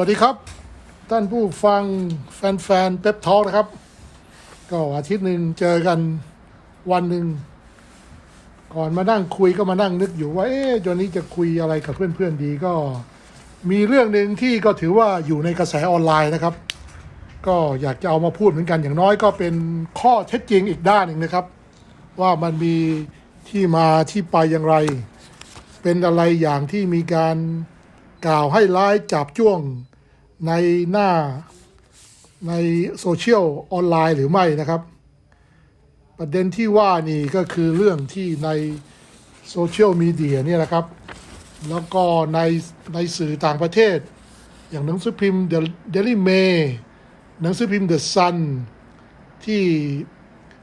วัสดีครับ ท่านผู้ฟังแฟนๆเป๊ปทอนะครับ ก็อาทิตย์หนึ่งเจอกันวันหนึ่ง ก่อนมานั่งคุยก็มานั่งนึกอยู่ว่า เอ๊ะจนนี้จะคุยอะไรกับเพื่อนๆดีก็ มีเรื่องหนึ่งที่ก็ถือว่าอยู่ในกระแสออนไลน์นะครับ ก็อยากจะเอามาพูดเหมือนกันอย่างน้อยก็เป็นข้อเท็จจริงอีกด้านหนึ่งนะครับ ว่ามันมีที่มาที่ไปอย่างไร เป็นอะไรอย่างที่มีการกล่าวให้ร้ายจับจ้วง ในหน้าในโซเชียลออนไลน์หรือไม่นะครับ ประเด็นที่ว่านี่ก็คือเรื่องที่ในโซเชียลมีเดียเนี่ยนะครับ แล้วก็ในในสื่อต่างประเทศ อย่างหนังสือพิมพ์ The Daily Mail หนังสือพิมพ์ The Sun ที่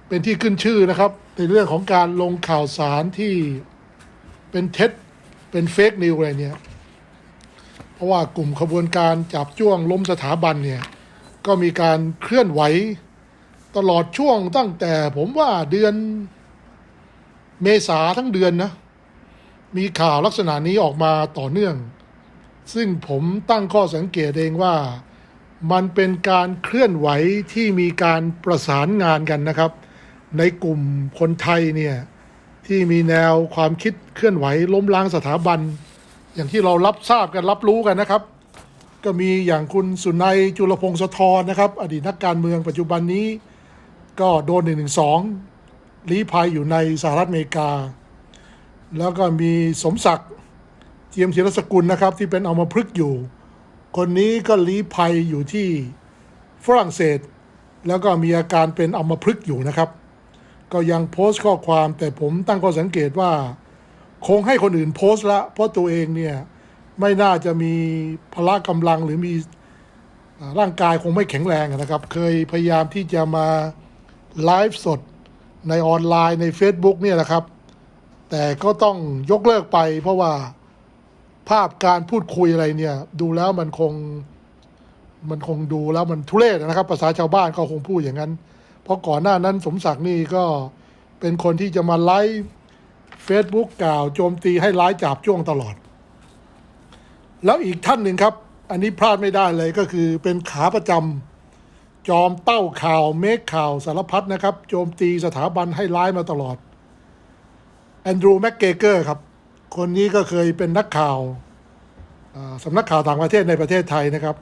เป็นที่ขึ้นชื่อนะครับ ในเรื่องของการลงข่าวสารที่เป็นเท็จเป็นเฟกนิวอะไรเนี่ย ราะว่ากลุ่มขบวนการจับจ้วงล้มสถาบันเนี่ยก็มีการเคลื่อนไหวตลอดช่วงตั้งแต่ผมว่าเดือนเมษาทั้งเดือนนะ มีข่าวลักษณะนี้ออกมาต่อเนื่อง ซึ่งผมตั้งข้อสังเกตเองว่ามันเป็นการเคลื่อนไหวที่มีการประสานงานกันนะครับ ในกลุ่มคนไทยเนี่ยที่มีแนวความคิดเคลื่อนไหวล้มล้างสถาบัน อย่างที่เรารับทราบกันรับรู้กันนะครับ ก็มีอย่างคุณสุนัยจุลพงศธรนะครับ อดีตนักการเมืองปัจจุบันนี้ ก็โดนหนึ่งหนึ่งสองลี้ภัยอยู่ในสหรัฐอเมริกา แล้วก็มีสมศักดิ์เจียมธีรสกุลนะครับ ที่เป็นเอามาพฤกษ์อยู่ คนนี้ก็ลี้ภัยอยู่ที่ฝรั่งเศส แล้วก็มีอาการเป็นเอัมาพฤกษ์อยู่นะครับ ก็ยังโพสต์ข้อความแต่ผมตั้งข้อสังเกตว่า คงให้คนอื่นโพสต์ละ เพราะตัวเองเนี่ยไม่น่าจะมีพละกำลังหรือมีร่างกายคงไม่แข็งแรงนะครับ เคยพยายามที่จะมาไลฟ์สดในออนไลน์ใน Facebook เนี่ยนะครับ แต่ก็ต้องยกเลิกไป เพราะว่าภาพการพูดคุยอะไรเนี่ย ดูแล้วมันคงมันคงดูแล้วมันทุเรศนะครับ ภาษาชาวบ้านก็คงพูดอย่างนั้น เพราะก่อนหน้านั้นสมศักดิ์นี่ก็เป็นคนที่จะมาไลฟ์ Facebook กล่าวโจมตีให้ร้ายจับจ้วงตลอด แล้วอีกท่านหนึ่งครับ อันนี้พลาดไม่ได้เลยก็คือเป็นขาประจำจอมเต้าข่าวเมคข่าวสารพัดนะครับ โจมตีสถาบันให้ร้ายมาตลอดแอนดรูว์แม็กเกเกอร์ครับ คนนี้ก็เคยเป็นนักข่าวสำนักข่าวต่างประเทศในประเทศไทยนะครับ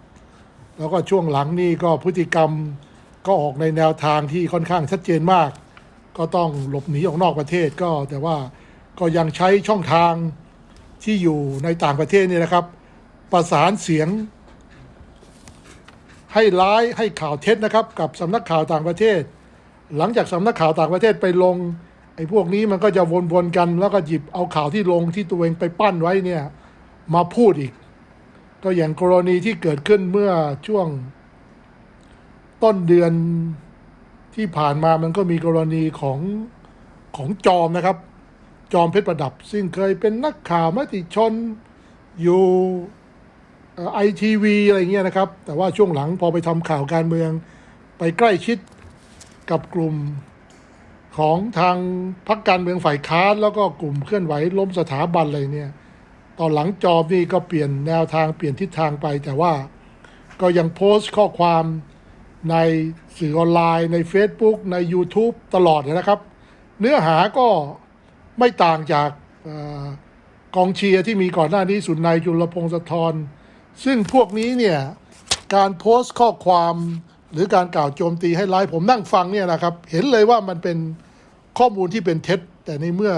แล้วก็ช่วงหลังนี่ก็พฤติกรรมก็ออกในแนวทางที่ค่อนข้างชัดเจนมาก ก็ต้องหลบหนีออกนอกประเทศก็แต่ว่าก็ยังใช้ช่องทางที่อยู่ในต่างประเทศนี่นะครับ ประสานเสียง ให้ร้ายให้ข่าวเท็จนะครับ กับสำนักข่าวต่างประเทศ หลังจากสำนักข่าวต่างประเทศไปลงไอ้พวกนี้มันก็จะวนๆกัน แล้วก็หยิบเอาข่าวที่ลงที่ตัวเองไปปั้นไว้เนี่ยมาพูดอีก ก็อย่างกรณีที่เกิดขึ้นเมื่อช่วงต้นเดือน ที่ผ่านมามันก็มีกรณีของของจอมนะครับ จอมเพชรประดับ ซึ่งเคยเป็นนักข่าวมติชนอยู่ไอทีวีอะไรเงี้ยนะครับ แต่ว่าช่วงหลังพอไปทำข่าวการเมือง ไปใกล้ชิดกับกลุ่มของทางพรรคการเมืองฝ่ายค้านแล้วก็กลุ่มเคลื่อนไหวล้มสถาบันอะไรเนี่ยตอนหลังจอบนี่ก็เปลี่ยนแนวทางเปลี่ยนทิศทางไป แต่ว่าก็ยังโพสต์ข้อความ ในสื่อออนไลน์ใน Facebook ใน YouTube ตลอดนะครับ เนื้อหาก็ไม่ต่างจากออกองเชียร์ที่มีก่อนหน้านี้สุนในยจุลพงศธรซึ่งพวกนี้เนี่ยการโพสต์ข้อความหรือการกล่าวโจมตีให้ร้ายผมนั่งฟังเนี่ยนะครับ เห็นเลยว่ามันเป็นข้อมูลที่เป็นเท็จ แต่ในเมื่อ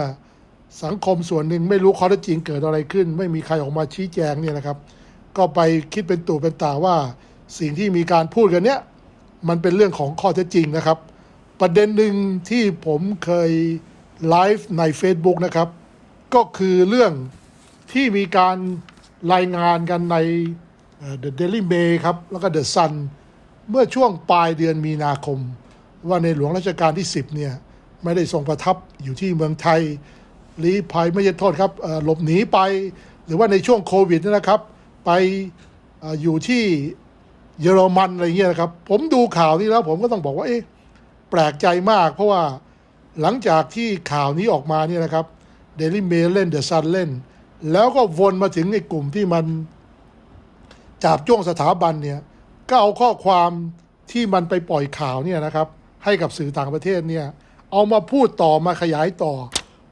สังคมส่วนหนึ่งไม่รู้ข้อเท็จจริงเกิดอะไรขึ้น ไม่มีใครออกมาชี้แจงเนี่ยนะครับ ก็ไปคิดเป็นตู่เป็นตาว่าสิ่งที่มีการพูดกันเนี้ย มันเป็นเรื่องของข้อเท็จจริงนะครับ ประเด็นหนึ่งที่ผมเคยไลฟ์ใน Facebook นะครับ ก็คือเรื่องที่มีการรายงานกันในเอ่อ The Daily Mail ครับ แล้วก็ The Sun เมื่อช่วงปลายเดือนมีนาคม ว่าในหลวงรัชกาลที่ 10 เนี่ย ไม่ได้ทรงประทับอยู่ที่เมืองไทยลี้ภัยไม่ใช่โทษครับหลบหนีไป หรือว่าในช่วงโควิดนะครับ ไปออยู่ที่ เยอรมันอะไรเงี้ยนะครับ ผมดูข่าวนี้แล้ว ผมก็ต้องบอกว่า เอ๊ะแปลกใจมาก เพราะว่าหลังจากที่ข่าวนี้ออกมาเนี่ยนะครับเดลี่เมลเล่นเดอะซันเล่น แล้วก็วนมาถึงไอ้กลุ่มที่มันจับจ้วงสถาบันเนี่ยก็เอาข้อความที่มันไปปล่อยข่าวเนี่ยนะครับ ให้กับสื่อต่างประเทศเนี่ยเอามาพูดต่อมาขยายต่อ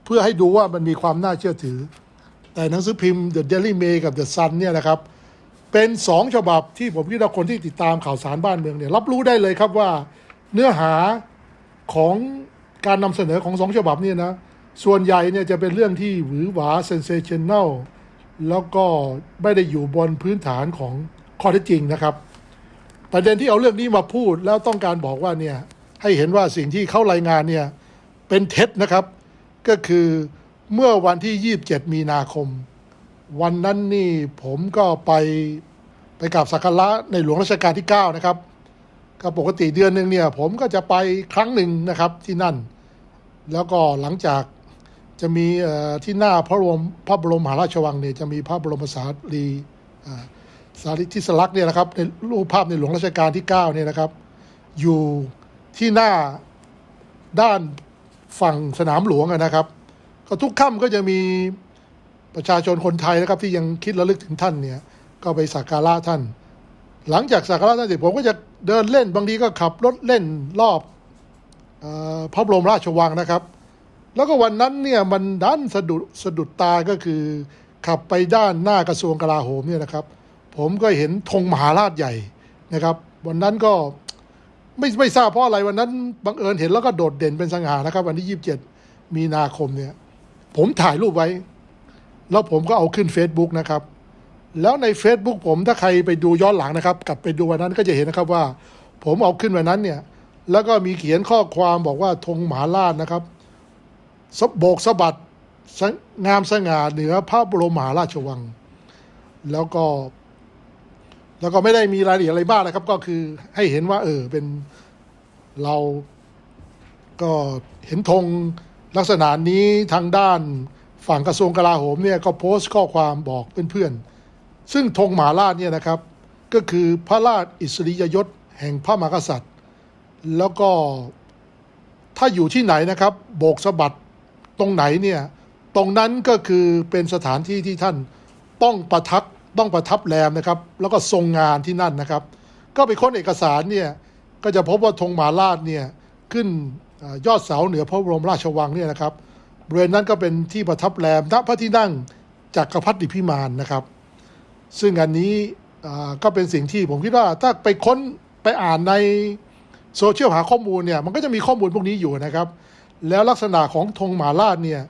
เพื่อให้ดูว่ามันมีความน่าเชื่อถือ แต่หนังสือพิมพ์ The Daily Mail กับ The Sun เนี่ยนะครับ เป็นสองฉบับที่ผมคิดว่าคนที่ติดตามข่าวสารบ้านเมืองเนี่ยรับรู้ได้เลยครับว่าเนื้อหาของการนำเสนอของสองฉบับเนี่ยนะส่วนใหญ่เนี่ยจะเป็นเรื่องที่หวือหวาเซนเซชันแนลแล้วก็ไม่ได้อยู่บนพื้นฐานของข้อเท็จจริงนะครับ ประเด็นที่เอาเรื่องนี้มาพูดแล้วต้องการบอกว่าเนี่ยให้เห็นว่าสิ่งที่เขารายงานเนี่ยเป็นเท็จนะครับ ก็คือเมื่อวันที่ 27 มีนาคม วันนั้นนี่ผมก็ไปไปกราบสักการะในหลวงรัชกาลที่ 9 นะครับ ก็ปกติเดือนหนึ่งเนี่ย ผมก็จะไปครั้งหนึ่งนะครับที่นั่น แล้วก็หลังจากจะมีที่หน้าพระบรมพระบรมมหาราชวังเนี่ยจะมีพระบรมสารีสารีทิสลักษณ์เนี่ยนะครับในรูปภาพในหลวงรัชกาลที่9เนี่ยนะครับ อยู่ที่หน้าด้านฝั่งสนามหลวงนะครับ ก็ทุกค่ำก็จะมี ประชาชนคนไทยนะครับที่ยังคิดระลึกถึงท่านเนี่ยก็ไปสักการะท่าน หลังจากสักการะท่านเสร็จผมก็จะเดินเล่นบางทีก็ขับรถเล่นรอบออพระบรมราชวังนะครับ แล้วก็วันนั้นเนี่ยมันดันสะดุดสะดุดตาก็คือ ขับไปด้านหน้ากระทรวงกลาโหมเนี่ยนะครับ ผมก็เห็นธงมหาราชใหญ่นะครับ วันนั้นก็ไม่ไม่ทราบเพราะอะไรวันนั้นบังเอิญเห็นแล้วก็โดดเด่นเป็นสง่านะครับ วันที่ 27 มีนาคมเนี่ย ผมถ่ายรูปไว้ แล้วผมก็เอาขึ้น Facebook นะครับ แล้วใน Facebook ผมถ้าใครไปดูย้อนหลังนะครับ กลับไปดูวันนั้นก็จะเห็นนะครับว่า ผมเอาขึ้นวันนั้นเนี่ย แล้วก็มีเขียนข้อความบอกว่าธงหมหาราชนะครับสโบกสะบัดงามสง่าเหนือพระบรมมหาราชวัง แล้วก็ แล้วก็ไม่ได้มีรายละเอียดอะไรมากนะครับ ก็คือให้เห็นว่า เออเป็นเราก็เห็นธงลักษณะนี้ทางด้าน ฝั่งกระทรวงกลาโหมเนี่ยก็โพสต์ข้อความบอกเพื่อนๆ ซึ่งธงหมาราชเนี่ยนะครับก็คือพระราชอิสริยยศแห่งพระมหากษัตริย์ แล้วก็ถ้าอยู่ที่ไหนนะครับ โบกสะบัดตรงไหนเนี่ยตรงนั้นก็คือเป็นสถานที่ที่ท่านต้องประทับต้องประทับแรมนะครับ แล้วก็ทรงงานที่นั่นนะครับ ก็ไปค้นเอกสารเนี่ยก็จะพบว่าธงหมาราชเนี่ยขึ้นยอดเสาเหนือพระบรมราชวังเนี่ยนะครับ บริเวณนั้นก็เป็นที่ประทับแรมณพระที่นั่งจักรพรรดิพิมานนะครับ ซึ่งอันนี้ก็เป็นสิ่งที่ผมคิดว่าถ้าไปค้นไปอ่านในโซเชียลหาข้อมูลเนี่ยมันก็จะมีข้อมูลพวกนี้อยู่นะครับ แล้วลักษณะของธงหมาราชเนี่ย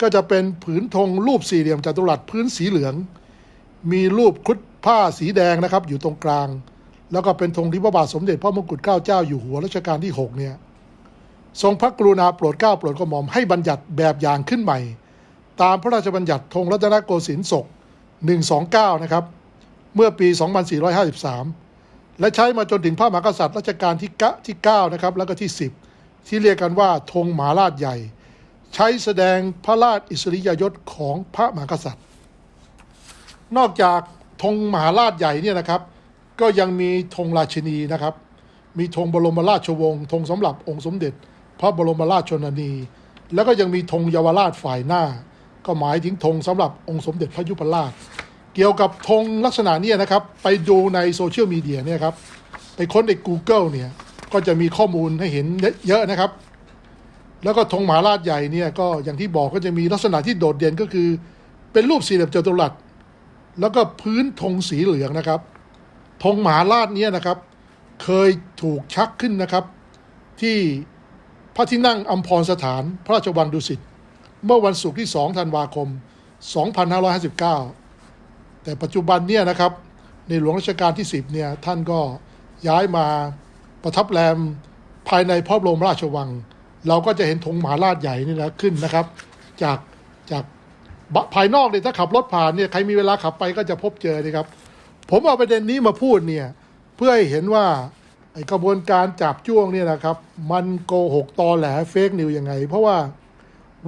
ก็จะเป็นผืนธงรูปสี่เหลี่ยมจัตุรัสพื้นสีเหลือง มีรูปครุฑผ้าสีแดงนะครับอยู่ตรงกลาง แล้วก็เป็นธงที่พระบาทสมเด็จพระมงกุฎเกล้าเจ้าอยู่หัวรัชกาลที่หกเนี่ย ทรงพระกรุณาโปรดเกล้าโปรดกระหม่อมให้บัญญัติแบบอย่างขึ้นใหม่ ตามพระราชบัญญัติธงรัตนโกสินทร์ศก 129 นะครับ เมื่อปี 2453 และใช้มาจนถึงพระมหากษัตริย์รัชกาลที่เก้าที่ 9 นะครับ แล้วก็ที่ 10 ที่เรียกกันว่าธงมหาราชใหญ่ ใช้แสดงพระราชอิสริยยศของพระมหากษัตริย์ นอกจากธงมหาราชใหญ่เนี่ยนะครับ ก็ยังมีธงราชินีนะครับ มีธงบรมราชวงศ์ธงสำหรับองค์สมเด็จ พระบรมราชชนนี แล้วก็ยังมีธงเยาวราชฝ่ายหน้า ก็หมายถึงธงสำหรับองค์สมเด็จพระยุพราช เกี่ยวกับธงลักษณะนี้นะครับ ไปดูในโซเชียลมีเดียเนี่ยครับ ไปค้นใน Google เนี่ย ก็จะมีข้อมูลให้เห็นเยอะนะครับ แล้วก็ธงมหาราชใหญ่เนี่ยก็อย่างที่บอกก็จะมีลักษณะที่โดดเด่นก็คือ เป็นรูปสี่เหลี่ยมจัตุรัส แล้วก็พื้นธงสีเหลืองนะครับ ธงมหาราชเนี่ยนะครับ เคยถูกชักขึ้นนะครับที่ พระที่นั่งอัมพรสถานพระราชวังดุสิต เมื่อวันศุกร์ที่ 2 ธันวาคม 2559 แต่ปัจจุบันเนี่ยนะครับ ในหลวงรัชกาลที่ 10 เนี่ย ท่านก็ย้ายมาประทับแรมภายในพระบรมราชวัง เราก็จะเห็นธงมหาราชใหญ่นี่นะขึ้นนะครับ จากจากภายนอกเนี่ยถ้าขับรถผ่านเนี่ยใครมีเวลาขับไปก็จะพบเจอนะครับ ผมเอาประเด็นนี้มาพูดเนี่ยเพื่อให้เห็นว่า ไอกระบวนการจับจ้วงเนี่ยนะครับ มันโกหกตอแหลเฟกนิวยังไง เพราะว่า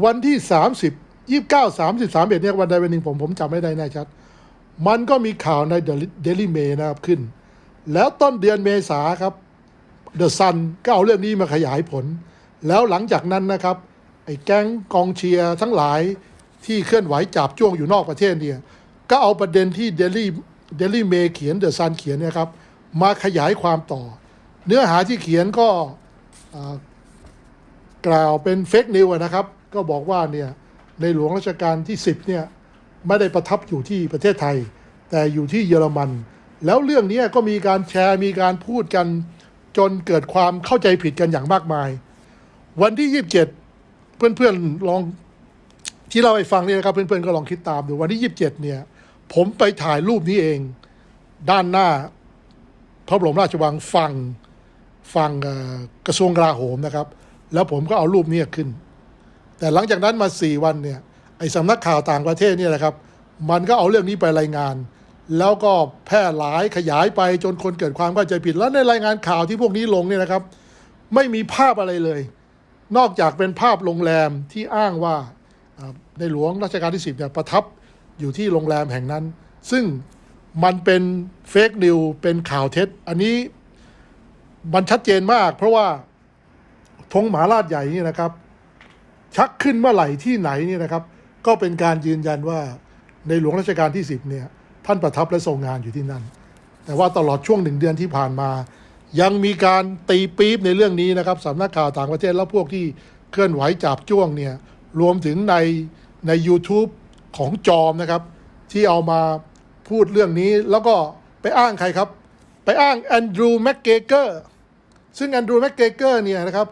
วันที่ 30 29 30 31เนี่ยวันใดวันหนึ่งผมผมจำไม่ได้แน่ชัด มันก็มีข่าวในเดลิเมนะครับขึ้น แล้วต้นเดือนเมษาครับเดอะซันก็เอาเรื่องนี้มาขยายผล แล้วหลังจากนั้นนะครับไอ้แก๊งกองเชียร์ทั้งหลายที่เคลื่อนไหวจับจ้วงอยู่นอกประเทศเนี่ยก็เอาประเด็นที่เดลี่เดลี่เมเขียนเดอะซันเขียนเนี่ยครับมาขยายความต่อ เนื้อหาที่เขียนก็กล่าวเป็นเฟกนิวนะครับ ก็บอกว่าเนี่ยในหลวงรัชกาลที่ 10เนี่ยไม่ได้ประทับอยู่ที่ประเทศไทย แต่อยู่ที่เยอรมัน แล้วเรื่องนี้ก็มีการแชร์มีการพูดกันจนเกิดความเข้าใจผิดกันอย่างมากมาย วันที่ 27 เพื่อนๆลองที่เราไปฟังเนี่ยนะครับเพื่อนๆก็ลองคิดตามดูวันที่ 27เนี่ยผมไปถ่ายรูปนี้เอง ด้านหน้าพระบรมราชวังฝั่ง ฝั่งกระทรวงกลาโหมนะครับ แล้วผมก็เอารูปนี้ขึ้น แต่หลังจากนั้นมาสี่วันเนี่ยไอ้สำนักข่าวต่างประเทศเนี่ยนะครับ มันก็เอาเรื่องนี้ไปรายงาน แล้วก็แพร่หลายขยายไปจนคนเกิดความเข้าใจผิด แล้วในรายงานข่าวที่พวกนี้ลงเนี่ยนะครับ ไม่มีภาพอะไรเลย นอกจากเป็นภาพโรงแรมที่อ้างว่าอ่าในหลวงรัชกาลที่10เนี่ยประทับอยู่ที่โรงแรมแห่งนั้น ซึ่งมันเป็นเฟกนิวเป็นข่าวเท็จ อันนี้ มันชัดเจนมาก เพราะว่าธงหมหาราชใหญ่นี่นะครับ ชักขึ้นเมื่อไหร่ที่ไหนนี่นะครับ ก็เป็นการยืนยันว่าในหลวงรัชกาลที่ 10เนี่ยท่านประทับและทรงงานอยู่ที่นั่น แต่ว่าตลอดช่วงหนึ่งเดือนที่ผ่านมา ยังมีการตีปี๊บในเรื่องนี้นะครับสำนักข่าวต่างประเทศแล้วพวกที่เคลื่อนไหวจับจ้วงเนี่ยรวมถึงในใน YouTube ของจอมนะครับ ที่เอามาพูดเรื่องนี้แล้วก็ไปอ้างใครครับ ไปอ้างแอนดรูว์แมกเกเกอร์ ซึ่งแอนดรูว์แมกเกเกอร์เนี่ยนะครับ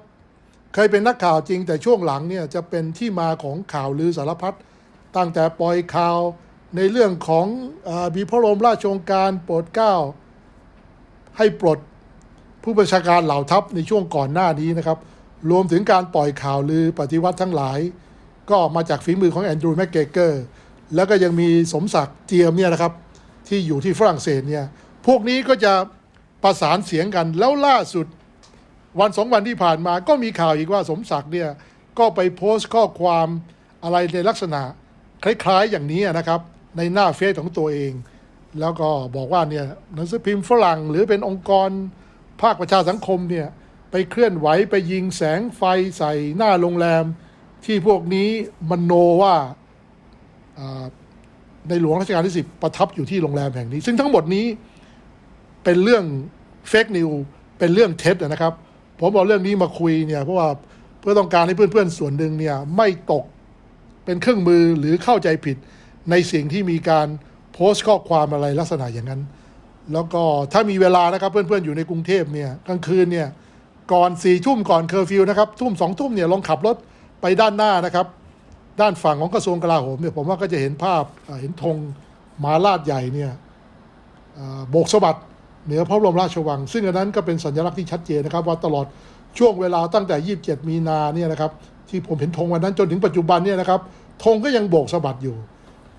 เคยเป็นนักข่าวจริงแต่ช่วงหลังเนี่ยจะเป็นที่มาของข่าวลือสารพัดตั้งแต่ปล่อยข่าวในเรื่องของบีพระรมราชโองการโปรดเกล้าให้ปลดผู้บัญชาการเหล่าทัพในช่วงก่อนหน้านี้นะครับ รวมถึงการปล่อยข่าวลือปฏิวัติทั้งหลาย ก็มาจากฝีมือของแอนดรูว์แมกเกเกอร์แล้วก็ยังมีสมศักดิ์เจียมเนี่ยนะครับ ที่อยู่ที่ฝรั่งเศสเนี่ย พวกนี้ก็จะประสานเสียงกันแล้วล่าสุด วันสองวันที่ผ่านมาก็มีข่าวอีกว่าสมศักดิ์เนี่ยก็ไปโพสต์ข้อความอะไรในลักษณะ คล้ายๆอย่างนี้นะครับ ในหน้าเฟซของตัวเอง แล้วก็บอกว่าเนี่ยหนังสือพิมพ์ฝรั่ง หรือเป็นองค์กรภาคประชาสังคมเนี่ยไปเคลื่อนไหวไปยิงแสงไฟใส่หน้าโรงแรม ที่พวกนี้มันโนว่าในหลวงรัชกาลที่ 10 ประทับอยู่ที่โรงแรมแห่งนี้ ซึ่งทั้งหมดนี้เป็นเรื่องเฟกนิวเป็นเรื่องเท็จนะครับ ผมเอาเรื่องนี้มาคุยเนี่ยเพราะว่าเพื่อต้องการให้เพื่อนๆส่วนหนึ่งเนี่ยไม่ตกเป็นเครื่องมือหรือเข้าใจผิดในสิ่งที่มีการโพสต์ข้อความอะไรลักษณะอย่างนั้น แล้วก็ถ้ามีเวลานะครับเพื่อนๆอยู่ในกรุงเทพเนี่ยกลางคืนเนี่ยก่อนสี่ทุ่มก่อนเคอร์ฟิวนะครับทุ่มสองทุ่มเนี่ยลองขับรถไปด้านหน้านะครับ ด้านฝั่งของกระทรวงกลาโหมเนี่ยผมว่าก็จะเห็นภาพเห็นธงหมาลาดใหญ่เนี่ยโบกสะบัด เหนือพระบรมราชวัง ซึ่งอันนั้นก็เป็นสัญลักษณ์ที่ชัดเจนนะครับ ว่าตลอดช่วงเวลาตั้งแต่ 27 มีนาเนี่ยนะครับ ที่ผมเห็นธงวันนั้นจนถึงปัจจุบันเนี่ยนะครับธงก็ยังโบกสะบัดอยู่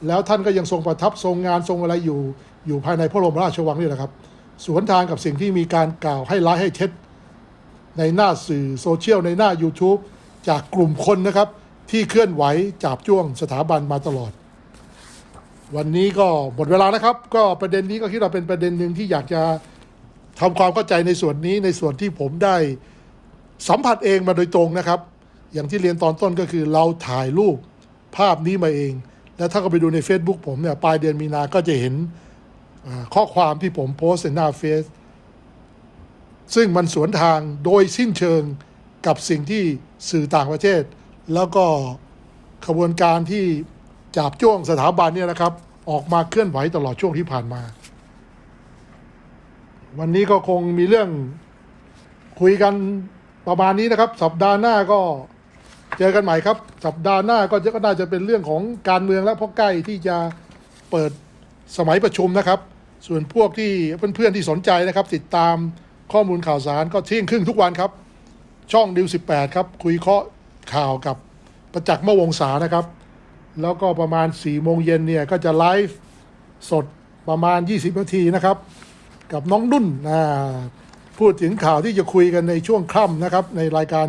แล้วท่านก็ยังทรงประทับทรงงานทรงอะไรอยู่ อยู่ภายในพระบรมราชวังนี่แหละครับ สวนทางกับสิ่งที่มีการกล่าวให้ร้ายให้เท็จ ในหน้าสื่อโซเชียลในหน้า YouTube จากกลุ่มคนนะครับ ที่เคลื่อนไหวจับจ้วงสถาบันมาตลอด วันนี้ก็หมดเวลานะครับ ก็ประเด็นนี้ก็คิดว่าเป็นประเด็นหนึ่งที่อยากจะทำความเข้าใจในส่วนนี้ในส่วนที่ผมได้สัมผัสเองมาโดยตรงนะครับ อย่างที่เรียนตอนต้นก็คือเราถ่ายรูปภาพนี้มาเอง แล้วถ้าก็ไปดูใน Facebook ผมเนี่ยปลายเดือนมีนาก็จะเห็นข้อความที่ผมโพสต์ในหน้าเฟซซึ่งมันสวนทางโดยสิ้นเชิงกับสิ่งที่สื่อต่างประเทศ แล้วก็ขบวนการที่ จับจ้วงสถาบันเนี่ยนะครับ ออกมาเคลื่อนไหวตลอดช่วงที่ผ่านมา วันนี้ก็คงมีเรื่องคุยกันประมาณนี้นะครับ สัปดาห์หน้าก็เจอกันใหม่ครับ สัปดาห์หน้าก็จะก็น่าจะเป็นเรื่องของการเมืองแล้วเพราะใกล้ที่จะเปิดสมัยประชุมนะครับ ส่วนพวกที่เพื่อนๆที่สนใจนะครับ ติดตามข้อมูลข่าวสารก็เที่ยงครึ่งทุกวันครับ ช่องดิว18 ครับ คุยเคาะข่าวกับประจักษ์เมื่อวงศานะครับ แล้วก็ประมาณ4ี่โมงเย็นเนี่ยก็จะไลฟ์สดประมาณ 20 นาทีนะครับ กับน้องนุ่นนะพูดถึงข่าวที่จะคุยกันในช่วงค่ำนะครับ ในรายการ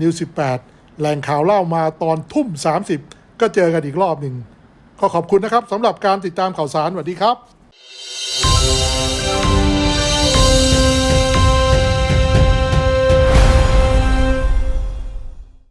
นิว 18 แหล่งข่าวเล่ามาตอนทุ่ม 30 ก็เจอกันอีกรอบหนึ่ง ก็ขอบคุณนะครับสำหรับการติดตามข่าวสารสวัสดีครับ